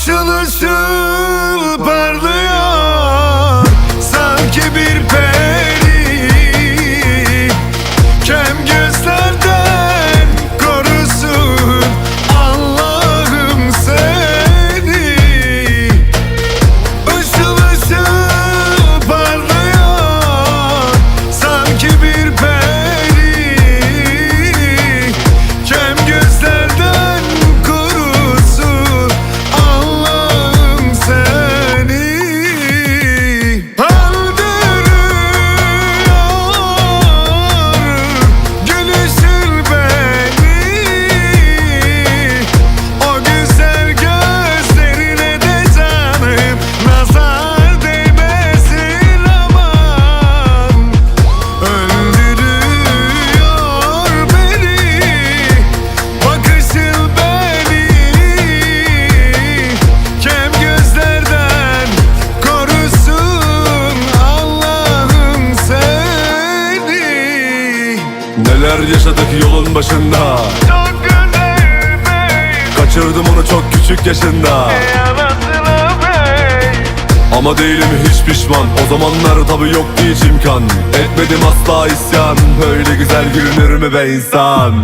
Işıl Neler yaşadık yolun başında? Çok güzel bey Kaçırdım onu çok küçük yaşında. Ama değilim hiç pişman. O zamanlar tabi yoktu hiç imkan. Etmedim asla isyan. Böyle güzel gülünür mü be insan